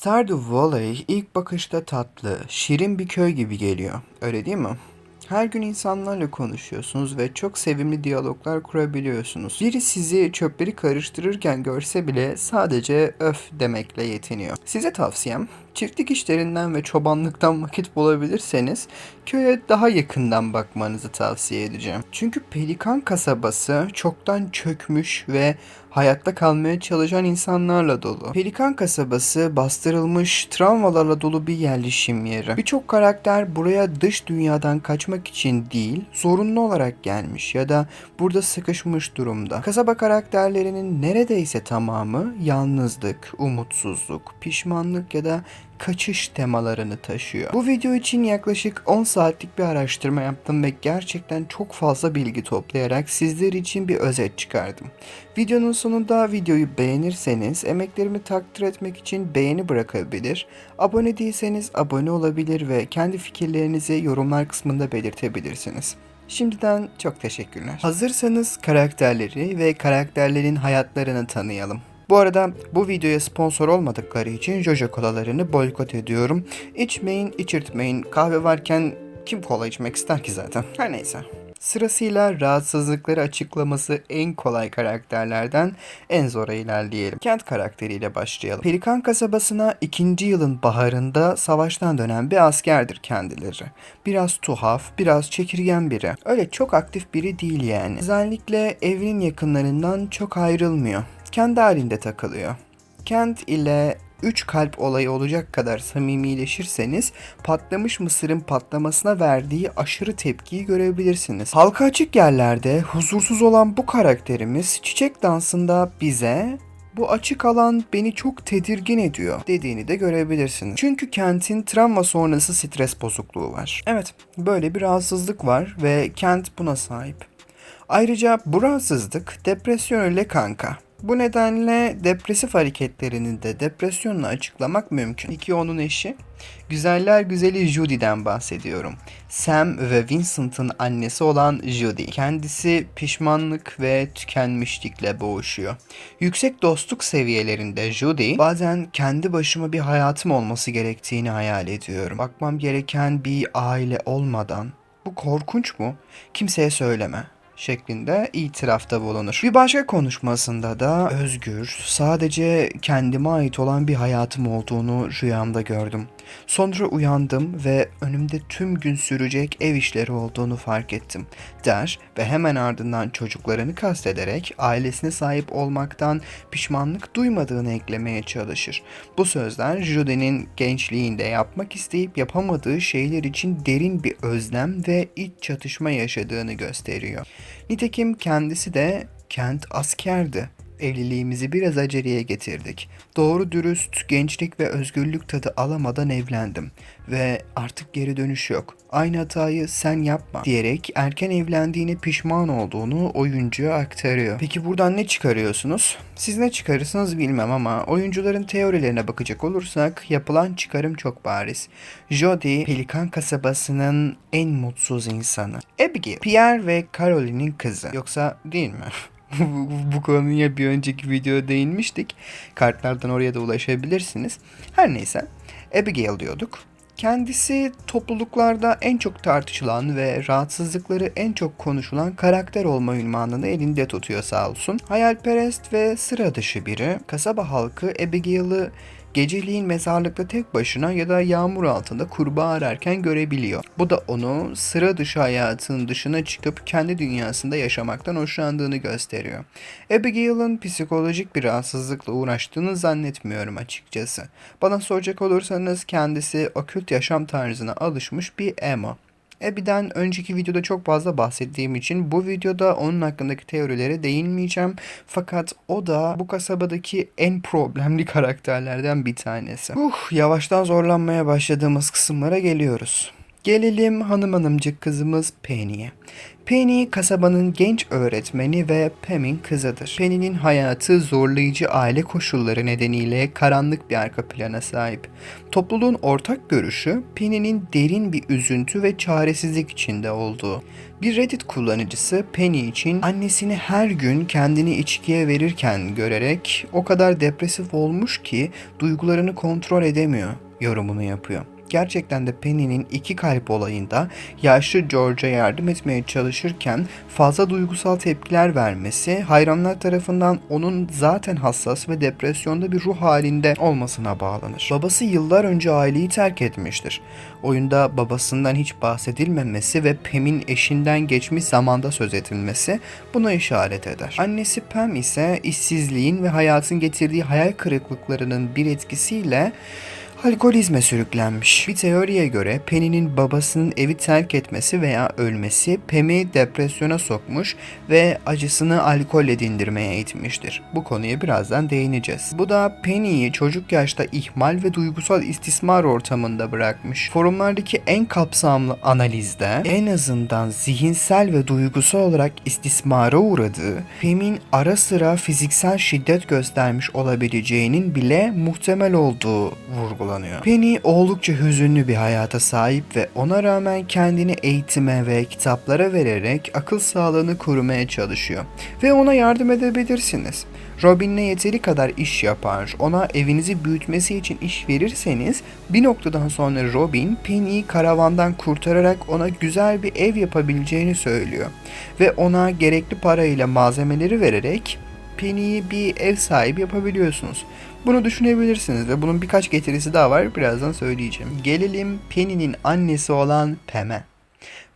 Stardew Valley ilk bakışta tatlı, şirin bir köy gibi geliyor. Öyle değil mi? Her gün insanlarla konuşuyorsunuz ve çok sevimli diyaloglar kurabiliyorsunuz. Biri sizi çöpleri karıştırırken görse bile sadece öf demekle yetiniyor. Size tavsiyem çiftlik işlerinden ve çobanlıktan vakit bulabilirseniz köye daha yakından bakmanızı tavsiye edeceğim. Çünkü Pelikan kasabası çoktan çökmüş ve hayatta kalmaya çalışan insanlarla dolu. Pelikan kasabası bastırılmış travmalarla dolu bir yerleşim yeri. Birçok karakter buraya dış dünyadan kaçmak için değil, zorunlu olarak gelmiş ya da burada sıkışmış durumda. Kasaba karakterlerinin neredeyse tamamı yalnızlık, umutsuzluk, pişmanlık ya da kaçış temalarını taşıyor. Bu video için yaklaşık 10 saatlik bir araştırma yaptım ve gerçekten çok fazla bilgi toplayarak sizler için bir özet çıkardım. Videonun sonunda videoyu beğenirseniz emeklerimi takdir etmek için beğeni bırakabilir, abone değilseniz abone olabilir ve kendi fikirlerinizi yorumlar kısmında belirtebilirsiniz. Şimdiden çok teşekkürler. Hazırsanız karakterleri ve karakterlerin hayatlarını tanıyalım. Bu arada bu videoya sponsor olmadıkları için Jojo kolalarını boykot ediyorum. İçmeyin, içirtmeyin. Kahve varken kim kola içmek ister ki zaten? Her neyse. Sırasıyla rahatsızlıkları açıklaması en kolay karakterlerden en zora ilerleyelim. Kent karakteriyle başlayalım. Pelikan kasabasına ikinci yılın baharında savaştan dönen bir askerdir kendileri. Biraz tuhaf, biraz çekirgen biri. Öyle çok aktif biri değil yani. Özellikle evinin yakınlarından çok ayrılmıyor. Kendi halinde takılıyor. Kent ile 3 kalp olayı olacak kadar samimileşirseniz patlamış mısırın patlamasına verdiği aşırı tepkiyi görebilirsiniz. Halka açık yerlerde huzursuz olan bu karakterimiz çiçek dansında bize bu açık alan beni çok tedirgin ediyor dediğini de görebilirsiniz. Çünkü kentin travma sonrası stres bozukluğu var. Evet, böyle bir rahatsızlık var ve kent buna sahip. Ayrıca bu rahatsızlık depresyon ile kanka. Bu nedenle depresif hareketlerini de depresyonla açıklamak mümkün. İki onun eşi. Güzeller güzeli Judy'den bahsediyorum. Sam ve Vincent'ın annesi olan Judy. Kendisi pişmanlık ve tükenmişlikle boğuşuyor. Yüksek dostluk seviyelerinde Judy bazen kendi başıma bir hayatım olması gerektiğini hayal ediyorum. Bakmam gereken bir aile olmadan bu korkunç mu? Kimseye söyleme şeklinde itirafta bulunur. Bir başka konuşmasında da özgür, sadece kendime ait olan bir hayatım olduğunu rüyamda gördüm. Sonra uyandım ve önümde tüm gün sürecek ev işleri olduğunu fark ettim der ve hemen ardından çocuklarını kastederek ailesine sahip olmaktan pişmanlık duymadığını eklemeye çalışır. Bu sözler Judy'nin gençliğinde yapmak isteyip yapamadığı şeyler için derin bir özlem ve iç çatışma yaşadığını gösteriyor. Nitekim kendisi de Kent askerdi. Evliliğimizi biraz aceleye getirdik. Doğru dürüst gençlik ve özgürlük tadı alamadan evlendim ve artık geri dönüş yok. Aynı hatayı sen yapma diyerek erken evlendiğine pişman olduğunu oyuncuya aktarıyor. Peki buradan ne çıkarıyorsunuz? Siz ne çıkarırsınız bilmem ama oyuncuların teorilerine bakacak olursak yapılan çıkarım çok bariz. Jodie, Pelikan kasabasının en mutsuz insanı. Abigail, Pierre ve Caroline'in kızı. Yoksa değil mi? bu, konuya bir önceki videoda değinmiştik. Kartlardan oraya da ulaşabilirsiniz. Her neyse. Abigail diyorduk. Kendisi topluluklarda en çok tartışılan ve rahatsızlıkları en çok konuşulan karakter olma ünvanını elinde tutuyor sağ olsun. Hayalperest ve sıra dışı biri. Kasaba halkı Abigail'ı geceliğin mezarlıkta tek başına ya da yağmur altında kurbağa ararken görebiliyor. Bu da onu sıra dışı hayatın dışına çıkıp kendi dünyasında yaşamaktan hoşlandığını gösteriyor. Abigail'ın psikolojik bir rahatsızlıkla uğraştığını zannetmiyorum açıkçası. Bana soracak olursanız kendisi okült yaşam tarzına alışmış bir emo. Ebi'den önceki videoda çok fazla bahsettiğim için bu videoda onun hakkındaki teorilere değinmeyeceğim. Fakat o da bu kasabadaki en problemli karakterlerden bir tanesi. Uh, yavaştan zorlanmaya başladığımız kısımlara geliyoruz. Gelelim hanım hanımcık kızımız Penny'e. Penny kasabanın genç öğretmeni ve Pam'in kızıdır. Penny'nin hayatı zorlayıcı aile koşulları nedeniyle karanlık bir arka plana sahip. Topluluğun ortak görüşü Penny'nin derin bir üzüntü ve çaresizlik içinde olduğu. Bir Reddit kullanıcısı Penny için annesini her gün kendini içkiye verirken görerek o kadar depresif olmuş ki duygularını kontrol edemiyor yorumunu yapıyor. Gerçekten de Penny'nin iki kalp olayında yaşlı George'a yardım etmeye çalışırken fazla duygusal tepkiler vermesi hayranlar tarafından onun zaten hassas ve depresyonda bir ruh halinde olmasına bağlanır. Babası yıllar önce aileyi terk etmiştir. Oyunda babasından hiç bahsedilmemesi ve Pam'in eşinden geçmiş zamanda söz edilmesi buna işaret eder. Annesi Pam ise işsizliğin ve hayatın getirdiği hayal kırıklıklarının bir etkisiyle Alkolizme sürüklenmiş. Bir teoriye göre Penny'nin babasının evi terk etmesi veya ölmesi Pam'i depresyona sokmuş ve acısını alkolle dindirmeye itmiştir. Bu konuya birazdan değineceğiz. Bu da Penny'yi çocuk yaşta ihmal ve duygusal istismar ortamında bırakmış. Forumlardaki en kapsamlı analizde en azından zihinsel ve duygusal olarak istismara uğradığı, Pam'in ara sıra fiziksel şiddet göstermiş olabileceğinin bile muhtemel olduğu vurgulanıyor vurgulanıyor. Penny oldukça hüzünlü bir hayata sahip ve ona rağmen kendini eğitime ve kitaplara vererek akıl sağlığını korumaya çalışıyor. Ve ona yardım edebilirsiniz. Robin'le yeteri kadar iş yapar, ona evinizi büyütmesi için iş verirseniz bir noktadan sonra Robin Penny'yi karavandan kurtararak ona güzel bir ev yapabileceğini söylüyor. Ve ona gerekli parayla malzemeleri vererek Penny'yi bir ev sahibi yapabiliyorsunuz. Bunu düşünebilirsiniz ve bunun birkaç getirisi daha var. Birazdan söyleyeceğim. Gelelim Penny'nin annesi olan Pam'e.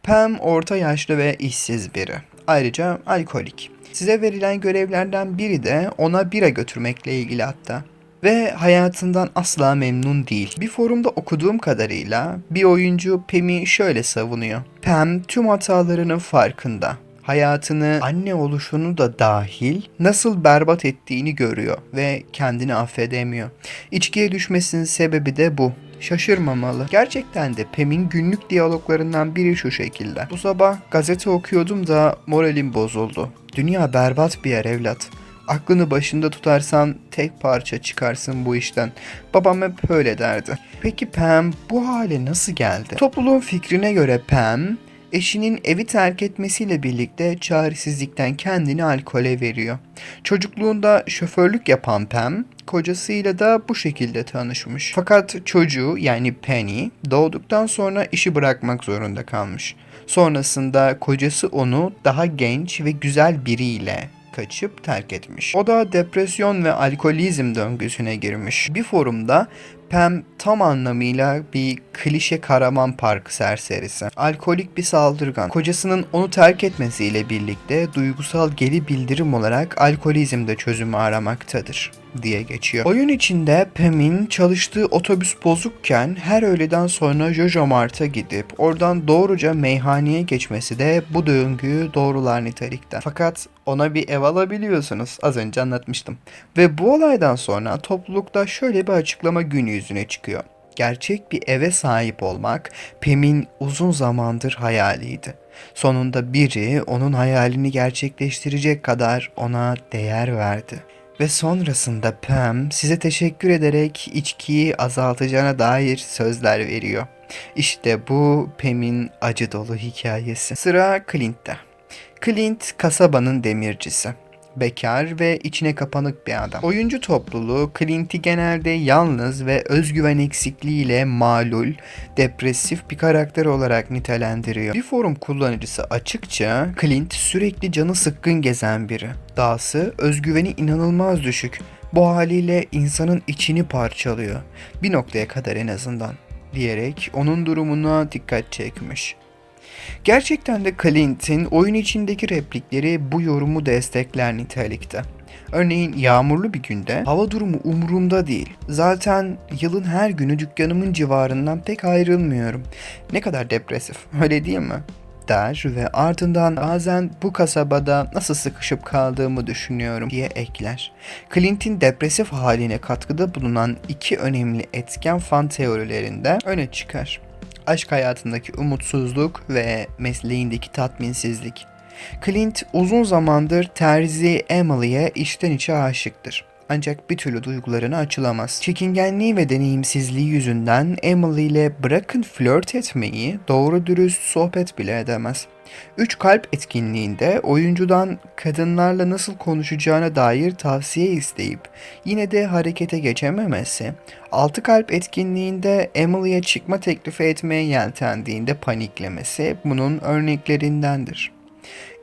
Pam orta yaşlı ve işsiz biri. Ayrıca alkolik. Size verilen görevlerden biri de ona bira götürmekle ilgili hatta ve hayatından asla memnun değil. Bir forumda okuduğum kadarıyla bir oyuncu Pam'i şöyle savunuyor. Pam tüm hatalarının farkında hayatını anne oluşunu da dahil nasıl berbat ettiğini görüyor ve kendini affedemiyor. İçkiye düşmesinin sebebi de bu. Şaşırmamalı. Gerçekten de Pem'in günlük diyaloglarından biri şu şekilde. Bu sabah gazete okuyordum da moralim bozuldu. Dünya berbat bir yer evlat. Aklını başında tutarsan tek parça çıkarsın bu işten. Babam hep öyle derdi. Peki Pam bu hale nasıl geldi? Topluluğun fikrine göre Pam eşinin evi terk etmesiyle birlikte çaresizlikten kendini alkole veriyor. Çocukluğunda şoförlük yapan Pam, kocasıyla da bu şekilde tanışmış. Fakat çocuğu yani Penny doğduktan sonra işi bırakmak zorunda kalmış. Sonrasında kocası onu daha genç ve güzel biriyle kaçıp terk etmiş. O da depresyon ve alkolizm döngüsüne girmiş. Bir forumda Pam tam anlamıyla bir klişe karaman parkı serserisi. Alkolik bir saldırgan. Kocasının onu terk etmesiyle birlikte duygusal geri bildirim olarak alkolizmde çözümü aramaktadır diye geçiyor. Oyun içinde Pam'in çalıştığı otobüs bozukken her öğleden sonra Jojo Mart'a gidip oradan doğruca meyhaneye geçmesi de bu döngüyü doğrular nitelikte. Fakat ona bir ev alabiliyorsunuz. Az önce anlatmıştım. Ve bu olaydan sonra toplulukta şöyle bir açıklama gün yüzüne çıkıyor. Gerçek bir eve sahip olmak Pam'in uzun zamandır hayaliydi. Sonunda biri onun hayalini gerçekleştirecek kadar ona değer verdi. Ve sonrasında Pam size teşekkür ederek içkiyi azaltacağına dair sözler veriyor. İşte bu Pam'in acı dolu hikayesi. Sıra Clint'te. Clint kasabanın demircisi bekar ve içine kapanık bir adam. Oyuncu topluluğu Clint'i genelde yalnız ve özgüven eksikliğiyle malul, depresif bir karakter olarak nitelendiriyor. Bir forum kullanıcısı açıkça Clint sürekli canı sıkkın gezen biri. Dahası özgüveni inanılmaz düşük. Bu haliyle insanın içini parçalıyor. Bir noktaya kadar en azından diyerek onun durumuna dikkat çekmiş. Gerçekten de Clint'in oyun içindeki replikleri bu yorumu destekler nitelikte. Örneğin yağmurlu bir günde hava durumu umurumda değil. Zaten yılın her günü dükkanımın civarından pek ayrılmıyorum. Ne kadar depresif öyle değil mi? der ve ardından bazen bu kasabada nasıl sıkışıp kaldığımı düşünüyorum diye ekler. Clint'in depresif haline katkıda bulunan iki önemli etken fan teorilerinde öne çıkar. Aşk hayatındaki umutsuzluk ve mesleğindeki tatminsizlik. Clint uzun zamandır terzi Emily'e içten içe aşıktır. Ancak bir türlü duygularını açılamaz. Çekingenliği ve deneyimsizliği yüzünden Emily ile bırakın flört etmeyi doğru dürüst sohbet bile edemez. Üç kalp etkinliğinde oyuncudan kadınlarla nasıl konuşacağına dair tavsiye isteyip yine de harekete geçememesi, altı kalp etkinliğinde Emily'e çıkma teklifi etmeye yeltendiğinde paniklemesi bunun örneklerindendir.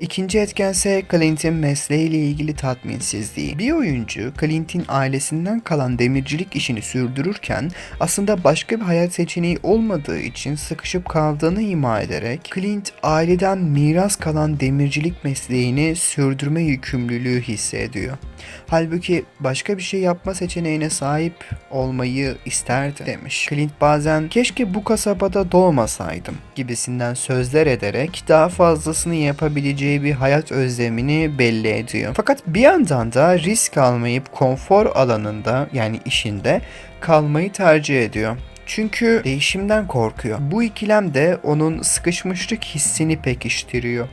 İkinci etkense Clint'in mesleğiyle ilgili tatminsizliği. Bir oyuncu Clint'in ailesinden kalan demircilik işini sürdürürken aslında başka bir hayat seçeneği olmadığı için sıkışıp kaldığını ima ederek Clint aileden miras kalan demircilik mesleğini sürdürme yükümlülüğü hissediyor. Halbuki başka bir şey yapma seçeneğine sahip olmayı isterdi demiş. Clint bazen keşke bu kasabada doğmasaydım gibisinden sözler ederek daha fazlasını yapabileceği bir hayat özlemini belli ediyor. Fakat bir yandan da risk almayıp konfor alanında yani işinde kalmayı tercih ediyor. Çünkü değişimden korkuyor. Bu ikilem de onun sıkışmışlık hissini pekiştiriyor.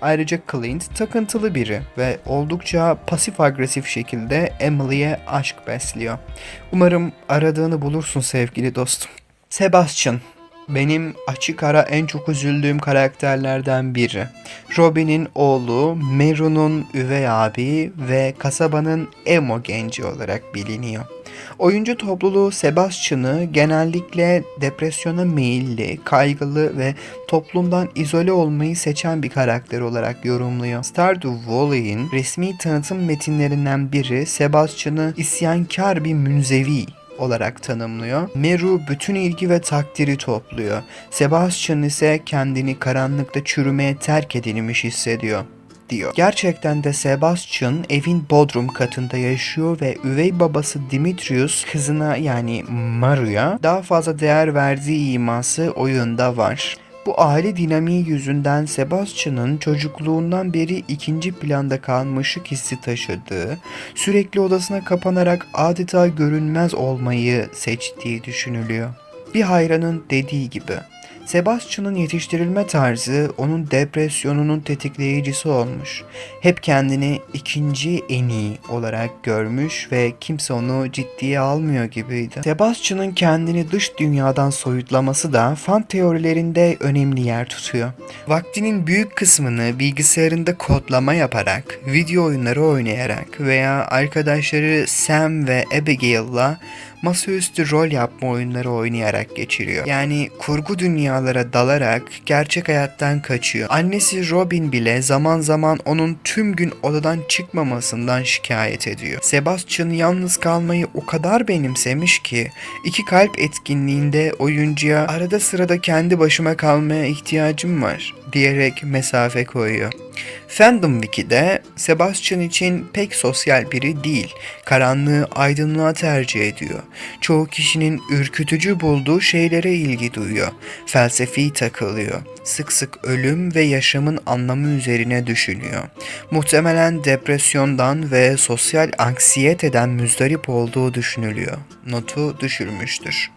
Ayrıca Clint takıntılı biri ve oldukça pasif agresif şekilde Emily'e aşk besliyor. Umarım aradığını bulursun sevgili dostum. Sebastian benim açık ara en çok üzüldüğüm karakterlerden biri. Robin'in oğlu, Meru'nun üvey abi ve kasabanın emo genci olarak biliniyor. Oyuncu topluluğu Sebastian'ı genellikle depresyona meyilli, kaygılı ve toplumdan izole olmayı seçen bir karakter olarak yorumluyor. Stardew Valley'in resmi tanıtım metinlerinden biri Sebastian'ı isyankar bir münzevi olarak tanımlıyor. Meru bütün ilgi ve takdiri topluyor. Sebastian ise kendini karanlıkta çürümeye terk edilmiş hissediyor diyor. Gerçekten de Sebastian evin bodrum katında yaşıyor ve üvey babası Dimitrius kızına yani Maru'ya daha fazla değer verdiği iması oyunda var. Bu aile dinamiği yüzünden Sebastian'ın çocukluğundan beri ikinci planda kalmışlık hissi taşıdığı, sürekli odasına kapanarak adeta görünmez olmayı seçtiği düşünülüyor. Bir hayranın dediği gibi Sebastian'ın yetiştirilme tarzı onun depresyonunun tetikleyicisi olmuş. Hep kendini ikinci en iyi olarak görmüş ve kimse onu ciddiye almıyor gibiydi. Sebastian'ın kendini dış dünyadan soyutlaması da fan teorilerinde önemli yer tutuyor. Vaktinin büyük kısmını bilgisayarında kodlama yaparak, video oyunları oynayarak veya arkadaşları Sam ve Abigail'la masaüstü rol yapma oyunları oynayarak geçiriyor. Yani kurgu dünyalara dalarak gerçek hayattan kaçıyor. Annesi Robin bile zaman zaman onun tüm gün odadan çıkmamasından şikayet ediyor. Sebastian yalnız kalmayı o kadar benimsemiş ki iki kalp etkinliğinde oyuncuya arada sırada kendi başıma kalmaya ihtiyacım var diyerek mesafe koyuyor. Fandom Wiki'de Sebastian için pek sosyal biri değil, karanlığı aydınlığa tercih ediyor. Çoğu kişinin ürkütücü bulduğu şeylere ilgi duyuyor, felsefi takılıyor, sık sık ölüm ve yaşamın anlamı üzerine düşünüyor. Muhtemelen depresyondan ve sosyal anksiyeteden müzdarip olduğu düşünülüyor. Notu düşürmüştür.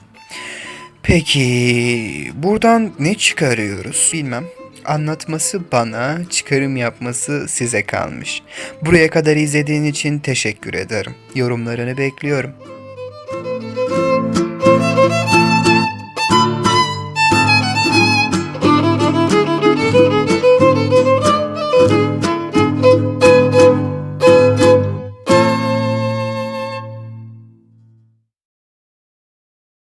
Peki buradan ne çıkarıyoruz? Bilmem. Anlatması bana, çıkarım yapması size kalmış. Buraya kadar izlediğin için teşekkür ederim. Yorumlarını bekliyorum.